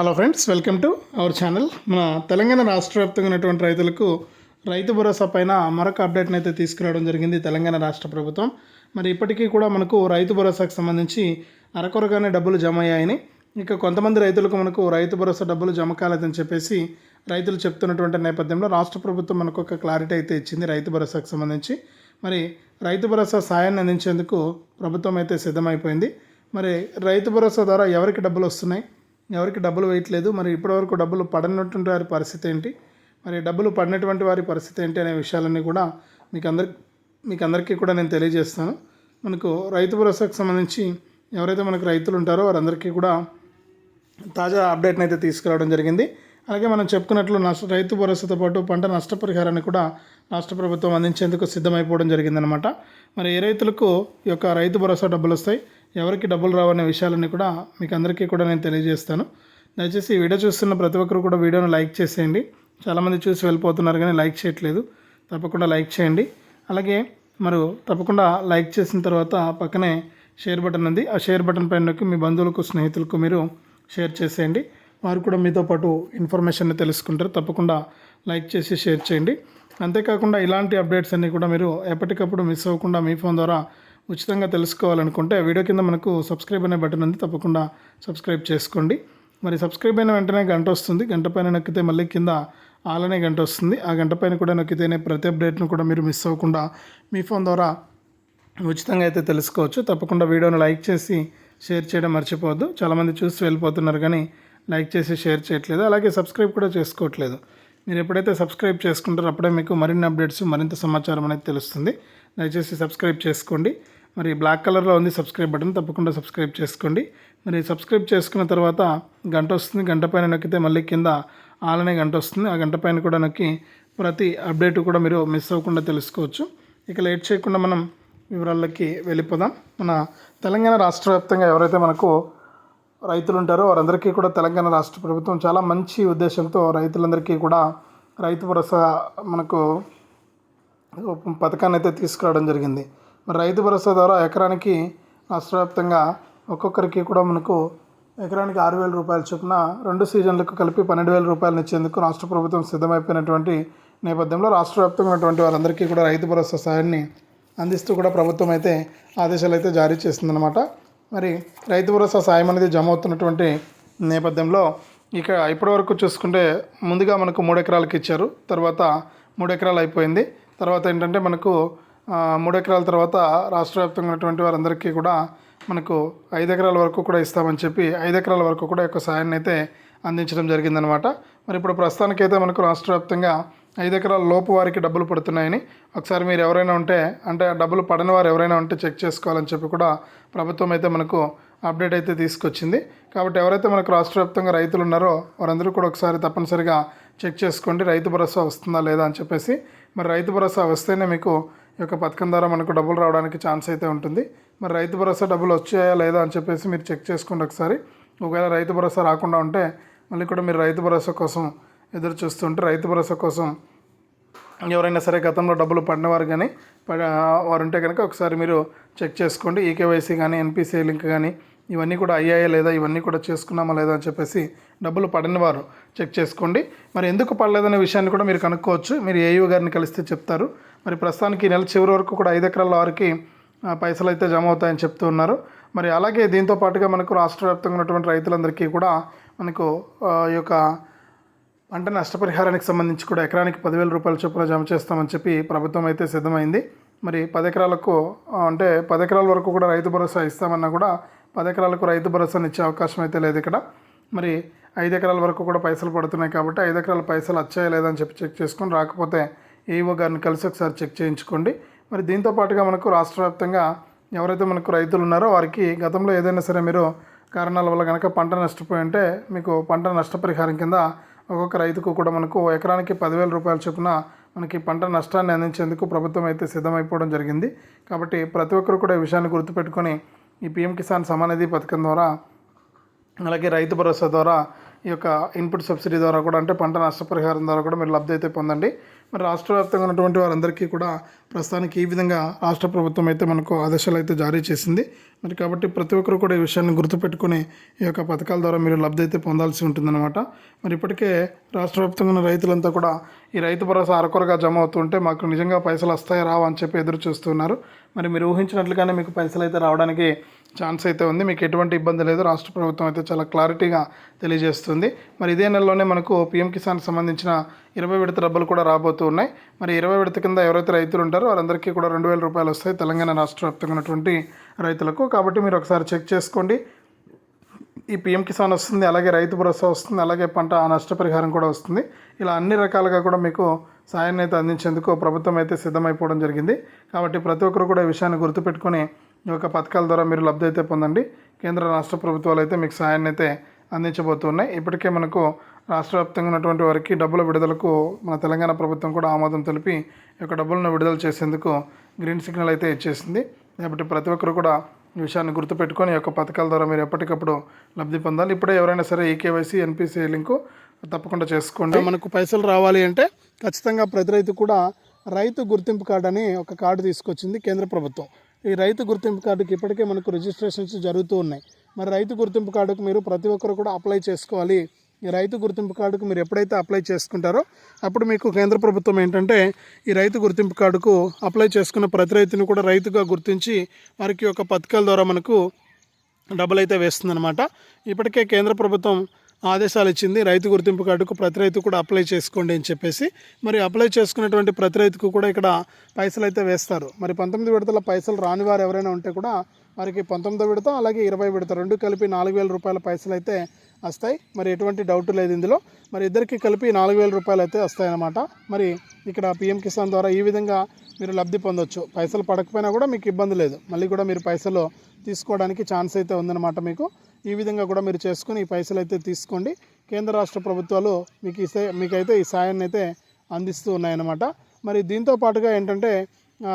Hello friends welcome to our channel మన తెలంగాణ రాష్ట్ర వ్యాప్తంగా ఉన్నటువంటి రైతులకు రైతు భరోసా పైన మరొక అప్డేట్ని అయితే తీసుకురావడం జరిగింది తెలంగాణ రాష్ట్ర ప్రభుత్వం. మరి ఇప్పటికీ కూడా మనకు రైతు భరోసాకు సంబంధించి అరకొరగానే డబ్బులు జమ అయ్యాయని ఇక కొంతమంది రైతులకు మనకు రైతు భరోసా డబ్బులు జమ కాలేదని చెప్పేసి రైతులు చెప్తున్నటువంటి నేపథ్యంలో రాష్ట్ర ప్రభుత్వం మనకు ఒక క్లారిటీ అయితే ఇచ్చింది రైతు భరోసాకు సంబంధించి. మరి రైతు భరోసా సాయాన్ని అందించేందుకు ప్రభుత్వం అయితే సిద్ధమైపోయింది. మరి రైతు భరోసా ద్వారా ఎవరికి డబ్బులు వస్తున్నాయి? ఎవరికి డబ్బులు వేయట్లేదు. మరి ఇప్పటివరకు డబ్బులు పడనటువంటి వారి పరిస్థితి ఏంటి? మరి డబ్బులు పడినటువంటి వారి పరిస్థితి ఏంటి అనే విషయాలన్నీ కూడా మీకు అందరి మీకు అందరికీ కూడా నేను తెలియజేస్తాను. మనకు రైతు భరోసాకు సంబంధించి ఎవరైతే మనకు రైతులు ఉంటారో వారందరికీ కూడా తాజా అప్డేట్ని అయితే తీసుకురావడం జరిగింది. అలాగే మనం చెప్పుకున్నట్లు నష్ట రైతు భరోసాతో పాటు పంట నష్టపరిహారాన్ని కూడా రాష్ట్ర ప్రభుత్వం అందించేందుకు సిద్ధమైపోవడం జరిగిందనమాట. మరి ఏ రైతులకు ఈ యొక్క రైతు భరోసా డబ్బులు వస్తాయి? ఎవరికి డబ్బులు రావనే విషయాలన్నీ కూడా మీకు అందరికీ కూడా నేను తెలియజేస్తాను. దయచేసి ఈ వీడియో చూస్తున్న ప్రతి ఒక్కరు కూడా వీడియోను లైక్ చేసేయండి. చాలామంది చూసి వెళ్ళిపోతున్నారు కానీ లైక్ చేయట్లేదు. తప్పకుండా లైక్ చేయండి. అలాగే మరి తప్పకుండా లైక్ చేసిన తర్వాత పక్కనే షేర్ బటన్ ఉంది. ఆ షేర్ బటన్ పైన నొక్కి మీ బంధువులకు స్నేహితులకు మీరు షేర్ చేసేయండి. వారు కూడా మీతో పాటు ఇన్ఫర్మేషన్ తెలుసుకుంటారు. తప్పకుండా లైక్ చేసి షేర్ చేయండి. అంతేకాకుండా ఇలాంటి అప్డేట్స్ అన్నీ కూడా మీరు ఎప్పటికప్పుడు మిస్ అవ్వకుండా మీ ఫోన్ ద్వారా ఉచితంగా తెలుసుకోవాలనుకుంటే వీడియో కింద మనకు సబ్స్క్రైబ్ అనే బటన్ ఉంది తప్పకుండా సబ్స్క్రైబ్ చేసుకోండి. మరి సబ్స్క్రైబ్ అయిన వెంటనే గంట వస్తుంది గంట పైన నొక్కితే మళ్ళీ కింద ఆలనే గంట వస్తుంది. ఆ గంట పైన కూడా నొక్కితేనే ప్రతి అప్డేట్ను కూడా మీరు మిస్ అవ్వకుండా మీ ఫోన్ ద్వారా ఉచితంగా అయితే తెలుసుకోవచ్చు. తప్పకుండా వీడియోను లైక్ చేసి షేర్ చేయడం మర్చిపోవద్దు. చాలామంది చూసి వెళ్ళిపోతున్నారు కానీ లైక్ చేసి షేర్ చేయట్లేదు. అలాగే సబ్స్క్రైబ్ కూడా చేసుకోవట్లేదు. మీరు ఎప్పుడైతే సబ్స్క్రైబ్ చేసుకుంటారో అప్పుడే మీకు మరిన్ని అప్డేట్స్ మరింత సమాచారం అనేది తెలుస్తుంది. దయచేసి సబ్స్క్రైబ్ చేసుకోండి. మరి బ్లాక్ కలర్లో ఉంది సబ్స్క్రైబ్ బటన్ తప్పకుండా సబ్స్క్రైబ్ చేసుకోండి. మరి సబ్స్క్రైబ్ చేసుకున్న తర్వాత గంట వస్తుంది గంట పైన నొక్కితే మళ్ళీ కింద ఆల్ అనే గంట వస్తుంది. ఆ గంట పైన కూడా నొక్కి ప్రతి అప్డేట్ కూడా మీరు మిస్ అవ్వకుండా తెలుసుకోవచ్చు. ఇక లేట్ చేయకుండా మనం వివరాల్లోకి వెళ్ళిపోదాం. మన తెలంగాణ రాష్ట్ర వ్యాప్తంగా ఎవరైతే మనకు రైతులు ఉంటారో వారందరికీ కూడా తెలంగాణ రాష్ట్ర ప్రభుత్వం చాలా మంచి ఉద్దేశంతో రైతులందరికీ కూడా రైతు భరోసా మనకు పథకాన్ని అయితే తీసుకురావడం జరిగింది. మరి రైతు భరోసా ద్వారా ఎకరానికి రాష్ట్రవ్యాప్తంగా ఒక్కొక్కరికి కూడా మనకు ఎకరానికి ఆరు వేల రూపాయల చొప్పున రెండు సీజన్లకు కలిపి పన్నెండు వేల రూపాయలు ఇచ్చేందుకు రాష్ట్ర ప్రభుత్వం సిద్ధమైపోయినటువంటి నేపథ్యంలో రాష్ట్ర వ్యాప్తంగా ఉన్నటువంటి వారందరికీ కూడా రైతు భరోసా సాయాన్ని అందిస్తూ కూడా ప్రభుత్వం అయితే ఆదేశాలు అయితే జారీ చేస్తుందన్నమాట మరి రైతు భరోసా సాయం అనేది జమ అవుతున్నటువంటి నేపథ్యంలో ఇక ఇప్పటివరకు చూసుకుంటే ముందుగా మనకు మూడు ఎకరాలకు ఇచ్చారు. తర్వాత మూడు ఎకరాలు అయిపోయింది. తర్వాత ఏంటంటే మనకు మూడు ఎకరాల తర్వాత రాష్ట్ర వ్యాప్తంగా ఉన్నటువంటి వారందరికీ కూడా మనకు ఐదు ఎకరాల వరకు కూడా ఇస్తామని చెప్పి ఐదు ఎకరాల వరకు కూడా యొక్క సాయాన్ని అయితే అందించడం జరిగిందనమాట. మరి ఇప్పుడు ప్రస్తుతానికైతే మనకు రాష్ట్ర వ్యాప్తంగా ఐదు ఎకరాల లోపు వారికి డబ్బులు పడుతున్నాయని ఒకసారి మీరు ఎవరైనా ఉంటే అంటే ఆ డబ్బులు పడని వారు ఎవరైనా ఉంటే చెక్ చేసుకోవాలని చెప్పి కూడా ప్రభుత్వం అయితే మనకు అప్డేట్ అయితే తీసుకొచ్చింది. కాబట్టి ఎవరైతే మనకు రాష్ట్ర వ్యాప్తంగా రైతులు ఉన్నారో వారందరూ కూడా ఒకసారి తప్పనిసరిగా చెక్ చేసుకోండి రైతు భరోసా వస్తుందా లేదా అని చెప్పేసి మరి రైతు భరోసా వస్తేనే మీకు ఈ యొక్క పథకం ద్వారా మనకు డబ్బులు రావడానికి ఛాన్స్ అయితే ఉంటుంది. మరి రైతు భరోసా డబ్బులు వచ్చాయా లేదా అని చెప్పేసి మీరు చెక్ చేసుకోండి ఒకసారి. ఒకవేళ రైతు భరోసా రాకుండా ఉంటే మళ్ళీ కూడా మీరు రైతు భరోసా కోసం ఎదురు చూస్తుంటే రైతు భరోసా కోసం ఎవరైనా సరే గతంలో డబ్బులు పడినవారు కానీ వారు ఉంటే కనుక ఒకసారి మీరు చెక్ చేసుకోండి. ఈకేవైసీ కానీ ఎన్పిసిఐ లింక్ కానీ ఇవన్నీ కూడా అయ్యాయా లేదా ఇవన్నీ కూడా చేసుకున్నామా లేదా అని చెప్పేసి డబ్బులు పడని వారు చెక్ చేసుకోండి. మరి ఎందుకు పడలేదనే విషయాన్ని కూడా మీరు కనుక్కోవచ్చు. మీరు ఏయూ గారిని కలిస్తే చెప్తారు. మరి ప్రస్తుతానికి నెల చివరి వరకు కూడా ఐదు ఎకరాల వారికి పైసలు అయితే జమ అవుతాయని చెప్తూ ఉన్నారు. మరి అలాగే దీంతో పాటుగా మనకు రాష్ట్ర వ్యాప్తంగా ఉన్నటువంటి రైతులందరికీ కూడా మనకు ఈ యొక్క పంట నష్టపరిహారానికి సంబంధించి కూడా ఎకరానికి పదివేల రూపాయల చొప్పున జమ చేస్తామని చెప్పి ప్రభుత్వం అయితే సిద్ధమైంది. మరి పది ఎకరాలకు అంటే పది ఎకరాల వరకు కూడా రైతు భరోసా ఇస్తామన్నా కూడా పది ఎకరాలకు రైతు భరోసాను ఇచ్చే అవకాశం అయితే లేదు ఇక్కడ. మరి ఐదు ఎకరాల వరకు కూడా పైసలు పడుతున్నాయి కాబట్టి ఐదు ఎకరాల పైసలు వచ్చాయా లేదని చెప్పి చెక్ చేసుకొని రాకపోతే ఏఈఓ గారిని కలిసి ఒకసారి చెక్ చేయించుకోండి. మరి దీంతో పాటుగా మనకు రాష్ట్ర వ్యాప్తంగా ఎవరైతే మనకు రైతులు ఉన్నారో వారికి గతంలో ఏదైనా సరే మీరు కారణాల వల్ల కనుక పంట నష్టపోయి ఉంటే మీకు పంట నష్టపరిహారం కింద ఒక్కొక్క రైతుకు కూడా మనకు ఎకరానికి పదివేల రూపాయల చొప్పున మనకి పంట నష్టాన్ని అందించేందుకు ప్రభుత్వం అయితే సిద్ధమైపోవడం జరిగింది. కాబట్టి ప్రతి ఒక్కరు కూడా ఈ విషయాన్ని గుర్తుపెట్టుకొని ఈ పిఎం కిసాన్ సమానిధి పథకం ద్వారా అలాగే రైతు భరోసా ద్వారా ఈ యొక్క ఇన్పుట్ సబ్సిడీ ద్వారా కూడా అంటే పంట నష్టపరిహారం ద్వారా కూడా మీరు లబ్ధి అయితే పొందండి. మరి రాష్ట్ర వ్యాప్తంగా ఉన్నటువంటి వారందరికీ కూడా ప్రస్తుతానికి ఈ విధంగా రాష్ట్ర ప్రభుత్వం అయితే మనకు ఆదేశాలు అయితే జారీ చేసింది. మరి కాబట్టి ప్రతి ఒక్కరు కూడా ఈ విషయాన్ని గుర్తుపెట్టుకుని ఈ యొక్క పథకాల ద్వారా మీరు లబ్ధి అయితే పొందాల్సి ఉంటుందన్నమాట. మరి ఇప్పటికే రాష్ట్ర వ్యాప్తంగా ఉన్న రైతులంతా కూడా ఈ రైతు భరోసా అరకొరగా జమ అవుతుంటే మాకు నిజంగా పైసలు వస్తాయా రావా అని చెప్పి ఎదురు చూస్తున్నారు. మరి మీరు ఊహించినట్లుగానే మీకు పైసలు అయితే రావడానికి ఛాన్స్ అయితే ఉంది. మీకు ఎటువంటి ఇబ్బంది లేదు. రాష్ట్ర ప్రభుత్వం అయితే చాలా క్లారిటీగా తెలియజేస్తుంది. మరి ఇదే నెలలోనే మనకు పీఎం కిసాన్ సంబంధించిన ఇరవై విడత డబ్బులు కూడా రాబోతూ ఉన్నాయి. మరి ఇరవై విడత కింద ఎవరైతే రైతులు ఉంటారో వారందరికీ కూడా రెండు వేల రూపాయలు వస్తాయి తెలంగాణ రాష్ట్ర వ్యాప్తంగా ఉన్నటువంటి రైతులకు. కాబట్టి మీరు ఒకసారి చెక్ చేసుకోండి. ఈ పిఎం కిసాన్ వస్తుంది అలాగే రైతు భరోసా వస్తుంది అలాగే పంట నష్టపరిహారం కూడా వస్తుంది. ఇలా అన్ని రకాలుగా కూడా మీకు సాయాన్ని అయితే అందించేందుకు ప్రభుత్వం అయితే సిద్ధమైపోవడం జరిగింది. కాబట్టి ప్రతి ఒక్కరు కూడా ఈ విషయాన్ని గుర్తుపెట్టుకొని ఈ యొక్క పథకాల ద్వారా మీరు లబ్ధి అయితే పొందండి. కేంద్ర రాష్ట్ర ప్రభుత్వాలు అయితే మీకు సాయాన్ని అయితే అందించబోతున్నాయి. ఇప్పటికే మనకు రాష్ట్ర వ్యాప్తంగా ఉన్నటువంటి వారికి డబ్బుల విడుదలకు మన తెలంగాణ ప్రభుత్వం కూడా ఆమోదం తెలిపి ఈ యొక్క డబ్బులను విడుదల చేసేందుకు గ్రీన్ సిగ్నల్ అయితే ఇచ్చేసింది. కాబట్టి ప్రతి ఒక్కరు కూడా ఈ విషయాన్ని గుర్తుపెట్టుకొని యొక్క పథకాల ద్వారా మీరు ఎప్పటికప్పుడు లబ్ధి పొందాలి. ఇప్పుడే ఎవరైనా సరే ఈకేవైసీ ఎన్పిసి లింకు తప్పకుండా చేసుకోండి. మనకు పైసలు రావాలి అంటే ఖచ్చితంగా ప్రతి రైతు కూడా రైతు గుర్తింపు కార్డు అని ఒక కార్డు తీసుకొచ్చింది కేంద్ర ప్రభుత్వం. ఈ రైతు గుర్తింపు కార్డుకి ఇప్పటికే మనకు రిజిస్ట్రేషన్స్ జరుగుతూ ఉన్నాయి. మరి రైతు గుర్తింపు కార్డుకు మీరు ప్రతి ఒక్కరు కూడా అప్లై చేసుకోవాలి. ఈ రైతు గుర్తింపు కార్డుకు మీరు ఎప్పుడైతే అప్లై చేసుకుంటారో అప్పుడు మీకు కేంద్ర ప్రభుత్వం ఏంటంటే ఈ రైతు గుర్తింపు కార్డుకు అప్లై చేసుకున్న ప్రతి రైతుని కూడా రైతుగా గుర్తించి వారికి ఒక పథకాల ద్వారా మనకు డబ్బులు అయితే వేస్తుందన్నమాట. ఇప్పటికే కేంద్ర ప్రభుత్వం ఆదేశాలు ఇచ్చింది రైతు గుర్తింపు కార్డుకు ప్రతి రైతు కూడా అప్లై చేసుకోండి అని చెప్పేసి. మరి అప్లై చేసుకున్నటువంటి ప్రతి రైతుకు కూడా ఇక్కడ పైసలు అయితే వేస్తారు. మరి పంతొమ్మిది విడతల పైసలు రాని వారు ఎవరైనా ఉంటే కూడా వారికి పంతొమ్మిదో విడత అలాగే ఇరవై విడత రెండు కలిపి నాలుగు వేల రూపాయల పైసలు అయితే వస్తాయి. మరి ఎటువంటి డౌట్ లేదు ఇందులో. మరి ఇద్దరికి కలిపి నాలుగు వేల రూపాయలు అయితే వస్తాయన్నమాట. మరి ఇక్కడ పిఎం కిసాన్ ద్వారా ఈ విధంగా మీరు లబ్ధి పొందొచ్చు. పైసలు పడకపోయినా కూడా మీకు ఇబ్బంది లేదు. మళ్ళీ కూడా మీరు పైసలు తీసుకోవడానికి ఛాన్స్ అయితే ఉందన్నమాట మీకు. ఈ విధంగా కూడా మీరు చేసుకుని ఈ పైసలు అయితే తీసుకోండి. కేంద్ర రాష్ట్ర ప్రభుత్వాలు మీకు ఇసే మీకైతే ఈ సాయాన్ని అయితే అందిస్తూ ఉన్నాయన్నమాట. మరి దీంతో పాటుగా ఏంటంటే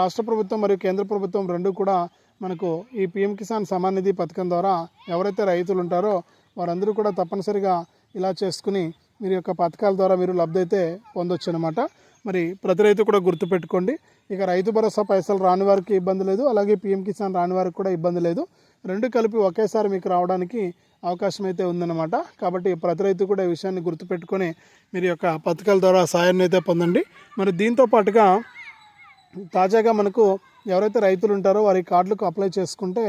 రాష్ట్ర ప్రభుత్వం మరియు కేంద్ర ప్రభుత్వం రెండు కూడా మనకు ఈ పిఎం కిసాన్ సమాన్ నిధి పథకం ద్వారా ఎవరైతే రైతులు ఉంటారో వారందరూ కూడా తప్పనిసరిగా ఇలా చేసుకుని మీరు యొక్క పథకాల ద్వారా మీరు లబ్ధి అయితే పొందొచ్చు అనమాట మరి ప్రతి రైతు కూడా గుర్తుపెట్టుకోండి. ఇక రైతు భరోసా పైసలు రాని వారికి ఇబ్బంది లేదు. అలాగే పిఎం కిసాన్ రాని వారికి కూడా ఇబ్బంది లేదు. రెండు కలిపి ఒకేసారి మీకు రావడానికి అవకాశం అయితే ఉందన్నమాట. కాబట్టి ప్రతి రైతు కూడా ఈ విషయాన్ని గుర్తుపెట్టుకొని మీరు యొక్క పథకాల ద్వారా సాయాన్ని అయితే పొందండి. మరి దీంతో పాటుగా తాజాగా మనకు ఎవరైతే రైతులు ఉంటారో వారి కార్డులకు అప్లై చేసుకుంటే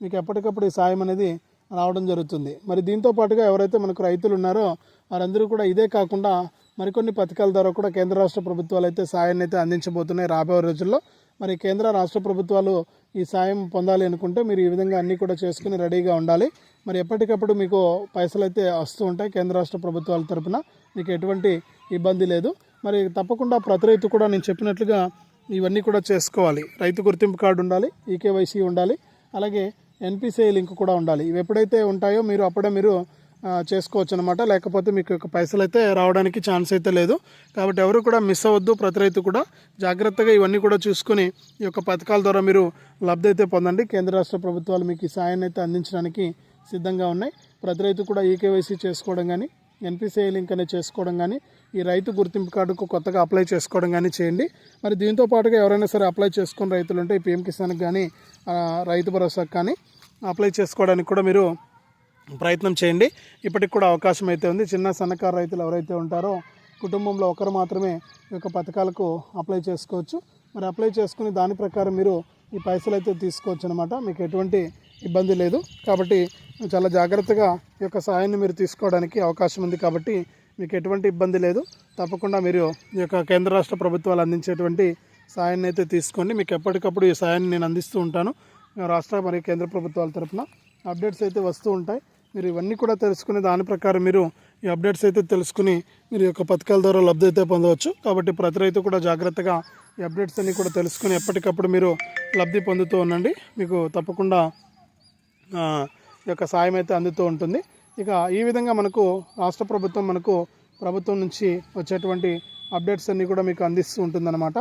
మీకు ఎప్పటికప్పుడు ఈ సాయం అనేది రావడం జరుగుతుంది. మరి దీంతో పాటుగా ఎవరైతే మనకు రైతులు ఉన్నారో వారందరూ కూడా ఇదే కాకుండా మరికొన్ని పథకాల ద్వారా కూడా కేంద్ర రాష్ట్ర ప్రభుత్వాలు అయితే సాయాన్ని అయితే అందించబోతున్నాయి రాబోయే రోజుల్లో. మరి కేంద్ర రాష్ట్ర ప్రభుత్వాలు ఈ సాయం పొందాలి అనుకుంటే మీరు ఈ విధంగా అన్నీ కూడా చేసుకుని రెడీగా ఉండాలి. మరి ఎప్పటికప్పుడు మీకు పైసలు అయితే వస్తూ ఉంటాయి కేంద్ర రాష్ట్ర ప్రభుత్వాల తరపున. మీకు ఎటువంటి ఇబ్బంది లేదు. మరి తప్పకుండా ప్రతి రైతు కూడా నేను చెప్పినట్లుగా ఇవన్నీ కూడా చేసుకోవాలి. రైతు గుర్తింపు కార్డు ఉండాలి ఈకేవైసీ ఉండాలి. అలాగే ఎన్పిసిఐ లింక్ కూడా ఉండాలి. ఇవి ఎప్పుడైతే ఉంటాయో మీరు అప్పుడే మీరు చేసుకోవచ్చు అనమాట లేకపోతే మీకు యొక్క పైసలు అయితే రావడానికి ఛాన్స్ అయితే లేదు. కాబట్టి ఎవరు కూడా మిస్ అవ్వద్దు. ప్రతి రైతు కూడా జాగ్రత్తగా ఇవన్నీ కూడా చూసుకొని ఈ యొక్క పథకాల ద్వారా మీరు లబ్ధి అయితే పొందండి. కేంద్ర రాష్ట్ర ప్రభుత్వాలు మీకు ఈ సాయాన్ని అయితే అందించడానికి సిద్ధంగా ఉన్నాయి. ప్రతి రైతు కూడా ఈకేవైసీ చేసుకోవడం కానీ ఎన్పిసిఐ లింక్ అనేది చేసుకోవడం కానీ ఈ రైతు గుర్తింపు కార్డుకు కొత్తగా అప్లై చేసుకోవడం కానీ చేయండి. మరి దీంతో పాటుగా ఎవరైనా సరే అప్లై చేసుకుని రైతులు ఉంటే ఈ పిఎం కిసాన్కి కానీ రైతు భరోసాకి కానీ అప్లై చేసుకోవడానికి కూడా మీరు ప్రయత్నం చేయండి. ఇప్పటికి కూడా అవకాశం అయితే ఉంది. చిన్న సన్నకారు రైతులు ఎవరైతే ఉంటారో కుటుంబంలో ఒకరు మాత్రమే ఈ యొక్క పథకాలకు అప్లై చేసుకోవచ్చు. మరి అప్లై చేసుకుని దాని ప్రకారం మీరు ఈ పైసలు అయితే తీసుకోవచ్చు అనమాట మీకు ఎటువంటి ఇబ్బంది లేదు. కాబట్టి చాలా జాగ్రత్తగా ఈ యొక్క సాయాన్ని మీరు తీసుకోవడానికి అవకాశం ఉంది కాబట్టి మీకు ఎటువంటి ఇబ్బంది లేదు. తప్పకుండా మీరు ఈ యొక్క కేంద్ర రాష్ట్ర ప్రభుత్వాలు అందించేటువంటి సాయాన్ని అయితే తీసుకోండి. మీకు ఎప్పటికప్పుడు ఈ సాయాన్ని నేను అందిస్తూ ఉంటాను. రాష్ట్ర మరియు కేంద్ర ప్రభుత్వాల తరపున అప్డేట్స్ అయితే వస్తూ ఉంటాయి. మీరు ఇవన్నీ కూడా తెలుసుకుని దాని ప్రకారం మీరు ఈ అప్డేట్స్ అయితే తెలుసుకుని మీరు యొక్క పథకాల ద్వారా లబ్ధి అయితే పొందవచ్చు. కాబట్టి ప్రతి రైతు కూడా జాగ్రత్తగా ఈ అప్డేట్స్ అన్నీ కూడా తెలుసుకుని ఎప్పటికప్పుడు మీరు లబ్ధి పొందుతూ ఉండండి. మీకు తప్పకుండా ఈ యొక్క సాయం అయితే అందుతూ ఉంటుంది. ఇక ఈ విధంగా మనకు రాష్ట్ర ప్రభుత్వం మనకు ప్రభుత్వం నుంచి వచ్చేటువంటి అప్డేట్స్ అన్నీ కూడా మీకు అందిస్తూ ఉంటుందన్నమాట.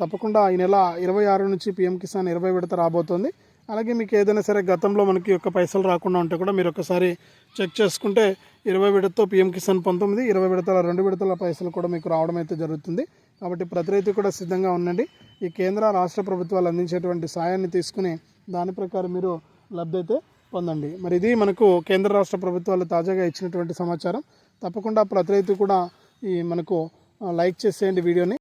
తప్పకుండా ఈ నెల ఇరవై ఆరు నుంచి పిఎం కిసాన్ ఇరవై విడత రాబోతోంది. అలాగే మీకు ఏదైనా సరే గతంలో మనకి యొక్క పైసలు రాకుండా ఉంటే కూడా మీరు ఒకసారి చెక్ చేసుకుంటే ఇరవై విడతతో పిఎం కిసాన్ పంతొమ్మిది ఇరవై విడతల రెండు విడతల పైసలు కూడా మీకు రావడం అయితే జరుగుతుంది. కాబట్టి ప్రతి రైతు కూడా సిద్ధంగా ఉండండి. ఈ కేంద్ర రాష్ట్ర ప్రభుత్వాలు అందించేటువంటి సాయాన్ని తీసుకుని దాని ప్రకారం మీరు లబ్ధి పొందండి. మరి ఇది మనకు కేంద్ర రాష్ట్ర ప్రభుత్వాలు తాజాగా ఇచ్చినటువంటి సమాచారం. తప్పకుండా ప్రతి రైతు కూడా ఈ మనకు లైక్ చేసేయండి వీడియోని.